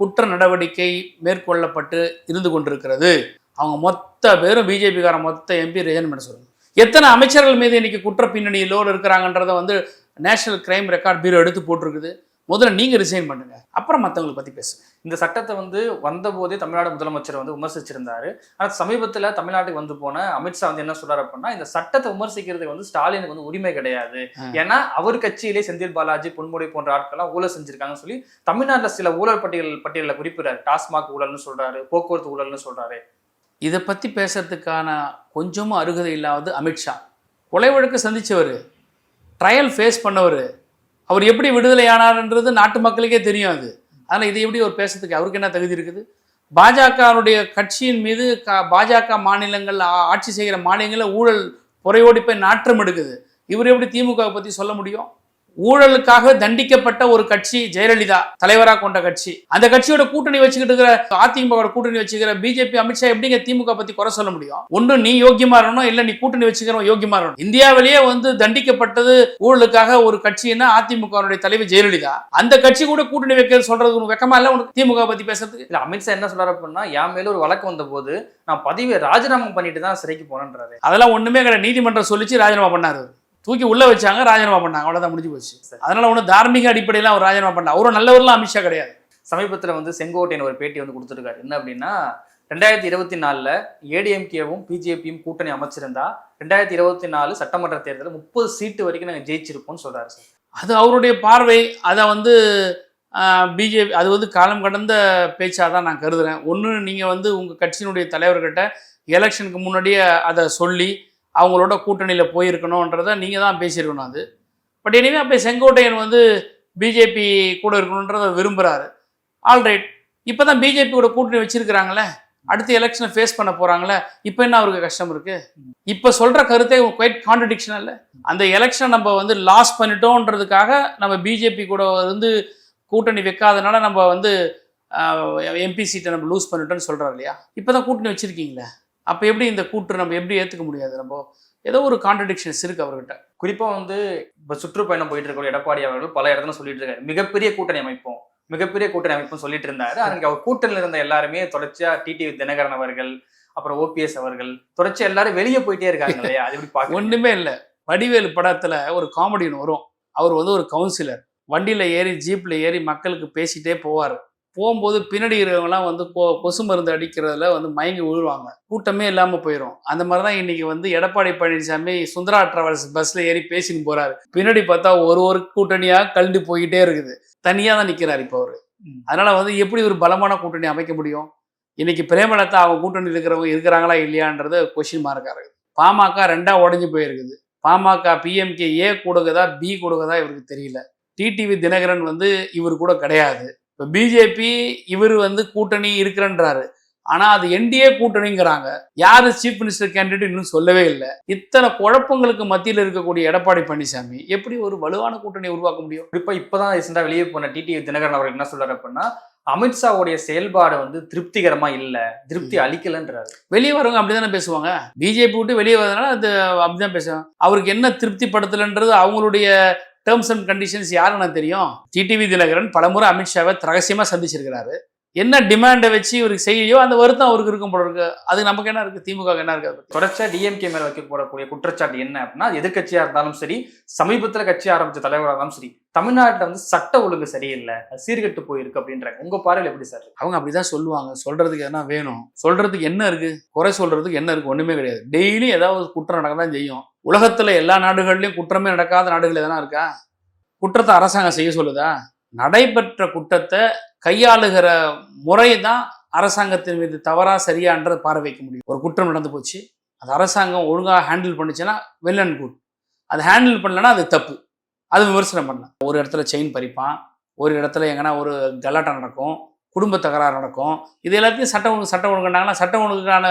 குற்ற நடவடிக்கை மேற்கொள்ளப்பட்டு இருந்து கொண்டிருக்கிறது. அவங்க மொத்த பேரும் பிஜேபிக்கார மொத்த எம்பி ரிசைன் பண்ண சொல்லுங்க. எத்தனை அமைச்சர்கள் மீது இன்னைக்கு குற்ற பின்னணியிலோடு இருக்கிறாங்கன்றதை வந்து நேஷனல் கிரைம் ரெக்கார்ட் பீரோ எடுத்து போட்டிருக்குது. முதல்ல நீங்க ரிசைன் பண்ணுங்க. அப்புறம் மற்றவங்களை பத்தி பேசுங்க. இந்த சட்டத்தை வந்து வந்தபோதே தமிழ்நாடு முதலமைச்சர் வந்து விமர்சிச்சிருந்தாரு. ஆனா சமீபத்துல தமிழ்நாட்டுக்கு வந்து போன அமித்ஷா வந்து என்ன சொல்றாரு அப்படின்னா இந்த சட்டத்தை விமர்சிக்கிறதுக்கு வந்து ஸ்டாலினுக்கு வந்து உரிமை கிடையாது. ஏன்னா அவர் கட்சியிலே செந்தில் பாலாஜி பொன்முடி போன்ற ஆட்கள்லாம் ஊழல் செஞ்சிருக்காங்கன்னு சொல்லி தமிழ்நாட்டுல சில ஊழல் பட்டியல் பட்டியலில் குறிப்பிடுறாரு. டாஸ்மாக் ஊழல்னு சொல்றாரு போக்குவரத்து ஊழல்னு சொல்றாரு. இதை பற்றி பேசுறதுக்கான கொஞ்சமும் அருகதை இல்லாதது அமித்ஷா கொலை வழக்கு சந்தித்தவர் ட்ரையல் ஃபேஸ் பண்ணவர் அவர் எப்படி விடுதலையானார்ன்றது நாட்டு மக்களுக்கே தெரியும் அது. அதனால் இதை எப்படி அவர் பேசுறதுக்கு அவருக்கு என்ன தகுதி இருக்குது? பாஜகனுடைய கட்சியின் மீது க பாஜக மாநிலங்கள் ஆட்சி செய்கிற மாநிலங்களில் ஊழல் புறையோடி போய் நாற்றம் எடுக்குது. இவர் எப்படி திமுகவை பற்றி சொல்ல முடியும்? ஊழலுக்காக தண்டிக்கப்பட்ட ஒரு கட்சி ஜெயலலிதா தலைவரா கொண்ட கட்சி. அந்த கட்சியோட கூட்டணி வச்சுக்கிட்டு இருக்கிற அதிமுக கூட்டணி வச்சுக்கிற பிஜேபி அமித்ஷா எப்படிங்க திமுக பத்தி குறை சொல்ல முடியும்? ஒன்று நீ யோக்கியமா இருக்கணும் இல்ல நீ கூட்டணி வச்சுக்கிறவன் யோக்கியமா இருக்கணும் இந்தியாவிலேயே வந்து தண்டிக்கப்பட்டது ஊழலுக்காக ஒரு கட்சின்னா அதிமுகவுடைய தலைவர் ஜெயலலிதா. அந்த கட்சி கூட கூட்டணி வைக்கிறது சொல்றது உனக்கு வெக்கமா இல்ல உனக்கு திமுக பத்தி பேசுறதுக்கு? இல்ல அமித்ஷா என்ன சொல்றாரு அப்படின்னா என் மேல ஒரு வழக்கு வந்த போது நான் பதவியை ராஜினாமா பண்ணிட்டு தான் சிறைக்கு போனேன்றாரு. அதெல்லாம் ஒண்ணுமே கிடையாது. நீதிமன்றம் சொல்லிச்சு ராஜினாமா பண்ணாரு. தூக்கி உள்ள வச்சாங்க ராஜினாமா பண்ணாங்க. அவ்வளவுதான் முடிஞ்சு போச்சு. அதனால ஒன்றும் தார்மீக அடிப்படையில் அவர் ராஜினாமா பண்ண அவரும் நல்லவர்லாம் அமித்ஷா கிடையாது. சமீபத்துல வந்து செங்கோட்டையன் ஒரு பேட்டி வந்து கொடுத்துருக்காரு. என்ன அப்படின்னா ரெண்டாயிரத்தி இருபத்தி நாலுல ஏடிஎம்கேவும் பிஜேபியும் கூட்டணி அமைச்சிருந்தா ரெண்டாயிரத்தி இருபத்தி நாலு சட்டமன்ற தேர்தலில் முப்பது சீட்டு வரைக்கும் நாங்க ஜெயிச்சிருப்போம்னு சொல்றாரு சார். அது அவருடைய பார்வை. அதை வந்து பிஜேபி அது வந்து காலம் கடந்த பேச்சாக தான் நான் கருதுறேன். ஒன்று நீங்கள் வந்து உங்கள் கட்சியினுடைய தலைவர்கிட்ட எலெக்ஷனுக்கு முன்னாடியே அதை சொல்லி அவங்களோட கூட்டணியில் போயிருக்கணுன்றதை நீங்கள் தான் பேசியிருக்கணும் அது. பட் எனிவே அப்போ செங்கோட்டையன் வந்து பிஜேபி கூட இருக்கணுன்றதை விரும்புகிறாரு ஆல்ரைட் இப்போ தான் பிஜேபி கூட கூட்டணி வச்சுருக்கிறாங்களே. அடுத்த எலெக்ஷனை ஃபேஸ் பண்ண போகிறாங்களே இப்போ என்ன அவருக்கு கஷ்டம் இருக்குது இப்போ சொல்கிற கருத்தே குவைட் கான்ட்ரடிக்ஷன் இல்லை? அந்த எலெக்ஷன் நம்ம வந்து லாஸ் பண்ணிட்டோன்றதுக்காக நம்ம பிஜேபி கூட வந்து கூட்டணி வைக்காதனால நம்ம வந்து எம்பி சீட்டை நம்ம லூஸ் பண்ணிட்டோம்னு சொல்கிறோம் இல்லையா? இப்போ தான் கூட்டணி வச்சுருக்கீங்களே? அப்போ எப்படி இந்த கூட்டு நம்ம எப்படி ஏற்றுக்க முடியாது? நம்ம ஏதோ ஒரு கான்ட்ரடிக்ஷன்ஸ் இருக்குது அவர்கிட்ட. குறிப்பா வந்து இப்ப சுற்றுப்பயணம் போயிட்டு இருக்க எடப்பாடி அவர்கள் பல இடத்துல சொல்லிட்டு இருக்காரு. மிகப்பெரிய கூட்டணி அமைப்போம். மிகப்பெரிய கூட்டணி அமைப்பும் சொல்லிட்டு இருந்தாரு. அன்னைக்கு அவர் கூட்டணியில் இருந்த எல்லாருமே தொடர்ச்சியா டிடிவி தினகரன் அவர்கள் அப்புறம் ஓபிஎஸ் அவர்கள் தொடர்ச்சியா எல்லாரும் வெளியே போயிட்டே இருக்காங்க இல்லையா? அது எப்படி பாக்க ஒன்றுமே இல்லை. வடிவேலு படத்தில் ஒரு காமெடி ஒன்று வரும். அவர் வந்து ஒரு கவுன்சிலர் வண்டியில் ஏறி ஜீப்பில் ஏறி மக்களுக்கு பேசிட்டே போவார். போகும்போது பின்னாடி இருக்கிறவங்கலாம் வந்து கொ கொசு மருந்து அடிக்கிறதுல வந்து மயங்கி விழுவாங்க கூட்டமே இல்லாமல் போயிடும் அந்த மாதிரி தான் இன்னைக்கு வந்து எடப்பாடி பழனிசாமி சுந்தரா டிராவல்ஸ் பஸ்ஸில் ஏறி பேசின்னு போறாரு. பின்னாடி பார்த்தா ஒரு ஒரு கூட்டணியாக கழண்டு போய்கிட்டே இருக்குது. தனியாக தான் நிற்கிறார் இப்போ அவர். அதனால வந்து எப்படி ஒரு பலமான கூட்டணி அமைக்க முடியும்? இன்னைக்கு பிரேமலதா அவங்க கூட்டணி இருக்கிறவங்க இருக்கிறாங்களா இல்லையான்றது கொஷின் மார்க்காக இருக்குது. பாமக ரெண்டா உடஞ்சி போயிருக்குது. பாமக பிஎம்கே ஏ கொடுக்குதா பி கொடுக்குதா இவருக்கு தெரியல. டிடிவி தினகரன் வந்து இவர் கூட கிடையாது. இப்போ பிஜேபி இவர் வந்து கூட்டணி இருக்கிறன்றாரு. ஆனா அது என்டிஏ கூட்டணிங்கிறாங்க. யாரு சீஃப் மினிஸ்டர் கேண்டிடேட் இன்னும் சொல்லவே இல்லை. இத்தனை குழப்பங்களுக்கு மத்தியில் இருக்கக்கூடிய எடப்பாடி பழனிசாமி எப்படி ஒரு வலுவான கூட்டணி உருவாக்க முடியும்? குறிப்பா இப்பதான் ரீசெண்டா வெளியே போன டிடி தினகரன் அவர்கள் என்ன சொல்றாரு அப்படின்னா அமித்ஷாவுடைய செயல்பாடு வந்து திருப்திகரமா இல்ல. திருப்தி அளிக்கலன்றாரு. வெளியே வரவங்க அப்படிதானே பேசுவாங்க? பிஜேபி விட்டு வெளியே வரதுனால அது அப்படிதான் பேசுவாங்க. அவருக்கு என்ன திருப்திப்படுத்தலைன்றது அவங்களுடைய டேர்ம்ஸ் அண்ட் கண்டிஷன்ஸ் யாருன்னு தெரியும். டிடிவி தினகரன் பலமுறை அமித்ஷாவை ரகசியமா சந்திச்சிருக்கிறாரு. என்ன டிமாண்டை வச்சு இவருக்கு செய்யலையோ அந்த வருத்தம் அவருக்கு இருக்கும் போல இருக்கு. அது நமக்கு என்ன இருக்கு? திமுக என்ன இருக்கு? அதை பத்தி? தொடர்ச்சியா டிஎம்கே மேல வைக்கப்படக்கூடிய குற்றச்சாட்டு என்ன அப்படின்னா அது எதிர்க்கட்சியா இருந்தாலும் சரி சமீபத்துல கட்சி ஆரம்பிச்ச தலைவராக இருந்தாலும் சரி தமிழ்நாட்டுல வந்து சட்ட ஒழுங்கு சரியில்லை சீர்கெட்டு போயிருக்கு அப்படின்றாங்க உங்க பார்வையில் எப்படி சார் அவங்க அப்படிதான் சொல்லுவாங்க. சொல்றதுக்கு என்ன வேணும். சொல்றதுக்கு என்ன இருக்கு? குறை சொல்றதுக்கு என்ன இருக்கு? ஒண்ணுமே கிடையாது. டெய்லி ஏதாவது குற்றம் நடக்க தான் செய்யும். உலகத்தில் எல்லா நாடுகள்லையும் குற்றமே நடக்காத நாடுகள் எதனா இருக்கா? குற்றத்தை அரசாங்கம் செய்ய சொல்லுதா? நடைபெற்ற குற்றத்தை கையாளுகிற முறை தான் அரசாங்கத்தின் மீது தவறா சரியான்றது பார வைக்க முடியும். ஒரு குற்றம் நடந்து போச்சு. அது அரசாங்கம் ஒழுங்காக ஹேண்டில் பண்ணுச்சுன்னா வெல் அண்ட் குட் அது ஹேண்டில் பண்ணலன்னா அது தப்பு. அது விமர்சனம் பண்ணலாம். ஒரு இடத்துல செயின் பறிப்பான். ஒரு இடத்துல எங்கன்னா ஒரு கலாட்டம் நடக்கும். குடும்ப தகராறு நடக்கும். இது எல்லாத்தையும் சட்டம் ஒழுங்கு சட்டம் ஒழுங்குனாங்கன்னா சட்டம் ஒழுங்குக்கான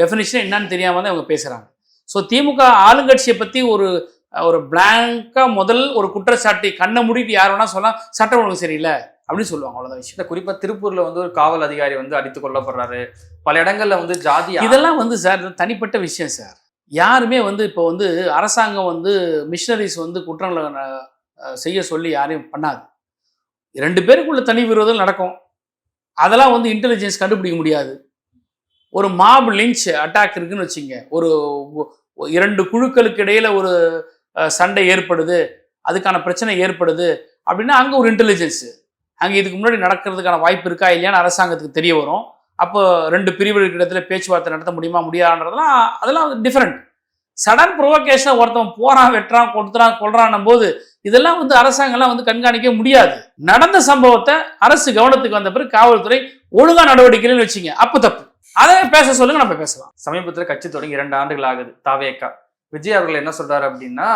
டெஃபினிஷன் என்னன்னு தெரியாமல் தான் இவங்க பேசுகிறாங்க ஸோ திமுக ஆளுங்கட்சியை பற்றி ஒரு ஒரு பிளாங்கா முதல் ஒரு குற்றச்சாட்டை கண்ணை மூடிட்டு யார் வேணா சொல்லலாம் சட்டம் ஒழுங்கு சரியில்லை அப்படின்னு சொல்லுவாங்க அவ்வளோதான் விஷயம். இந்த குறிப்பா திருப்பூர்ல வந்து ஒரு காவல் அதிகாரி வந்து அடித்து கொல்லப்படுறாரு. பல இடங்கள்ல வந்து ஜாதி இதெல்லாம் வந்து சார் தனிப்பட்ட விஷயம் சார் யாருமே வந்து இப்போ வந்து அரசாங்கம் வந்து மிஷினரிஸ் வந்து குற்றங்களை செய்ய சொல்லி யாரையும் பண்ணாது. ரெண்டு பேருக்குள்ள தனி விரோதம் நடக்கும். அதெல்லாம் வந்து இன்டெலிஜென்ஸ் கண்டுபிடிக்க முடியாது. ஒரு மாப் லிஞ்ச் அட்டாக் இருக்குன்னு வச்சுங்க. ஒரு இரண்டு குழுக்களுக்கு இடையில ஒரு சண்டை ஏற்படுது அதுக்கான பிரச்சனை ஏற்படுது அப்படின்னா அங்கே ஒரு இன்டெலிஜென்ஸு அங்கே இதுக்கு முன்னாடி நடக்கிறதுக்கான வாய்ப்பு இருக்கா இல்லையான்னு அரசாங்கத்துக்கு தெரிய வரும். அப்போ ரெண்டு பிரிவுகளுக்கு இடத்துல பேச்சுவார்த்தை நடத்த முடியுமா முடியாதுன்றதுலாம் அதெல்லாம் டிஃப்ரெண்ட் சடன் ப்ரொவோகேஷனை ஒருத்தன் போறான் வெட்டுறான் கொடுத்துறான் கொள்றான் போது இதெல்லாம் வந்து அரசாங்கம்லாம் வந்து கண்காணிக்க முடியாது. நடந்த சம்பவத்தை அரசு கவனத்துக்கு வந்த பிறகு காவல்துறை ஒழுங்கா நடவடிக்கைன்னு வச்சுங்க. அப்போ தப்பு. அதை பேச சொல்லுங்க நம்ம பேசலாம். சமீபத்துல கட்சி தொடங்கி இரண்டு ஆண்டுகள் ஆகுது தாவேக்கா. விஜய் அவர்கள் என்ன சொல்றாரு அப்படின்னா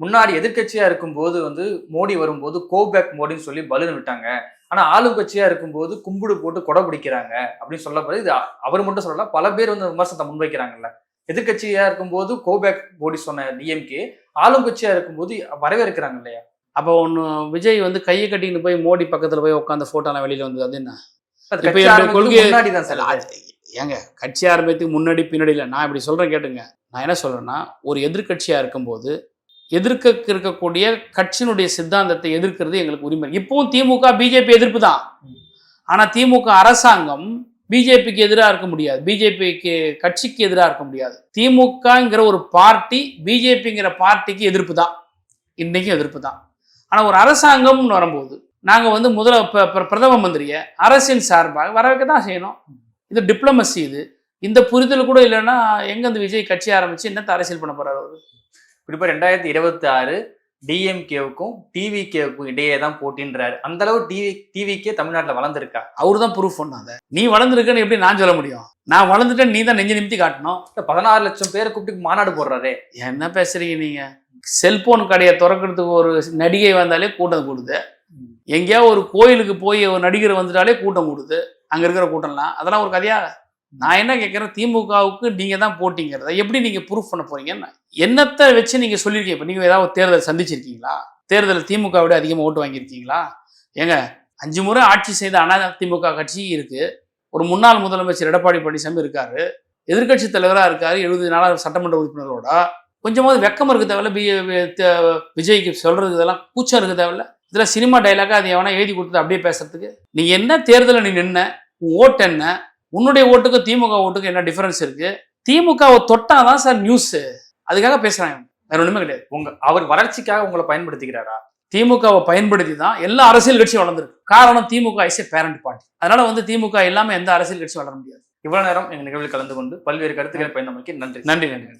முன்னாடி எதிர்க்கட்சியா இருக்கும்போது வந்து மோடி வரும்போது கோபேக் மோடின்னு சொல்லி பலூன் விட்டாங்க. ஆனா ஆளும் கட்சியா இருக்கும்போது கும்பிடு போட்டு கொடை பிடிக்கிறாங்க அப்படின்னு சொல்லப்படுது இது அவர் மட்டும் சொல்லல பல பேர் வந்து விமர்சனத்தை முன்வைக்கிறாங்கல்ல. எதிர்க்கட்சியா இருக்கும்போது கோபேக் மோடி சொன்ன டிஎம்கே ஆளும் கட்சியா இருக்கும்போது வரவேற்கிறாங்க இல்லையா? அப்போ ஒன்று விஜய் வந்து கையை கட்டின்னு போய் மோடி பக்கத்துல போய் உட்காந்து போட்டோலாம் வெளியில வந்தது அது என்ன? கொள்கை- ஏங்க கட்சி ஆரம்பித்துக்கு முன்னாடி பின்னாடி இல்லை. நான் இப்படி சொல்கிறேன் கேட்டுங்க. நான் என்ன சொல்கிறேன்னா ஒரு எதிர்கட்சியாக இருக்கும்போது எதிர்க்க இருக்கக்கூடிய கட்சியினுடைய சித்தாந்தத்தை எதிர்க்கிறது எங்களுக்கு உரிமை. இப்பவும் திமுக பிஜேபி எதிர்ப்பு தான். ஆனால் திமுக அரசாங்கம் பிஜேபிக்கு எதிராக இருக்க முடியாது. பிஜேபிக்கு கட்சிக்கு எதிராக இருக்க முடியாது. திமுகங்கிற ஒரு பார்ட்டி பிஜேபிங்கிற பார்ட்டிக்கு எதிர்ப்பு தான். இன்றைக்கும் எதிர்ப்பு தான். ஆனால் ஒரு அரசாங்கம்னு வரும்போது நாங்கள் வந்து முதல ப- ப- பிரதம மந்திரியை அரசின் சார்பாக வரவைக்க தான் செய்யணும். இது டிப்ளமசி இது. இந்த புரிதல் கூட இல்லைன்னா எங்க இந்த விஜய் கட்சி ஆரம்பிச்சு என்னத்த அரசியல் பண்ண போறாரு அவரு? குறிப்பா ரெண்டாயிரத்தி இருபத்தி ஆறு டிஎம்கேவுக்கும் டிவிகேவுக்கும் இடையே தான் போட்டின்றாரு. அந்த அளவு டிவி டிவிக்கே தமிழ்நாட்டுல வளர்ந்துருக்கா? அவரு தான் ப்ரூஃப் பண்ணாத நீ வளர்ந்துருக்கன்னு எப்படி நான் சொல்ல முடியும்? நான் வளர்ந்துட்டேன் நீ தான் நெஞ்சு நிமித்தி காட்டணும். பதினாறு லட்சம் பேரை கூப்பிட்டு மாநாடு போடுறாரே. என்ன பேசுறீங்க நீங்க? செல்போன் கடையை திறக்கிறதுக்கு ஒரு நடிகை வந்தாலே கூட்டம் கூடுது. எங்கேயா ஒரு கோயிலுக்கு போய் ஒரு நடிகர் வந்துட்டாலே கூட்டம் கூடுது. அங்க இருக்கிற கூட்டம்லாம் அதெல்லாம் ஒரு கதையா? நான் என்ன கேட்குறேன்? திமுகவுக்கு நீங்க தான் போட்டிங்கிறத எப்படி நீங்க ப்ரூஃப் பண்ண போறீங்கன்னு என்னத்தை வச்சு நீங்க சொல்லியிருக்கீங்க? இப்போ நீங்க ஏதாவது தேர்தல் சந்திச்சிருக்கீங்களா? தேர்தலில் திமுக விட அதிகமாக ஓட்டு வாங்கியிருக்கீங்களா? ஏங்க அஞ்சு முறை ஆட்சி செய்த அதிமுக திமுக கட்சி இருக்கு. ஒரு முன்னாள் முதலமைச்சர் எடப்பாடி பழனிசாமி இருக்காரு. எதிர்க்கட்சி தலைவராக இருக்காரு. எழுபது நாளாக சட்டமன்ற உறுப்பினரோட. கொஞ்சமாவது வெக்கம் இருக்க தேவையில்ல. பி விஜய்க்கு சொல்றதுக்கு இதெல்லாம் கூச்சம் இருக்க தேவையில்ல. இதுல சினிமா டைலாக அது எவனா எழுதி கொடுத்து அப்படியே பேசுறதுக்கு? நீ என்ன தேர்தலில் நீ நின்ன? உன் ஓட்டு என்ன? உன்னுடைய ஓட்டுக்கும் திமுக ஓட்டுக்கும் என்ன டிஃபரன்ஸ் இருக்கு? திமுகவை தொட்டாதான் சார் நியூஸ் அதுக்காக பேசுறாங்க வேற ஒண்ணுமே கிடையாது. உங்க அவர் வளர்ச்சிக்காக உங்களை பயன்படுத்திக்கிறாரா? திமுகவை பயன்படுத்தி தான் எல்லா அரசியல் கட்சியும் வளர்ந்துருக்கு. காரணம் திமுக ஏ பேரண்ட் பார்ட்டி அதனால வந்து திமுக இல்லாம எந்த அரசியல் கட்சியும் வளர முடியாது. இவ்வளவு நேரம் எங்க நிகழ்வில் கலந்து கொண்டு பல்வேறு கருத்துக்களை பயந்தமைக்கு நன்றி. நன்றி நன்றி நன்றி.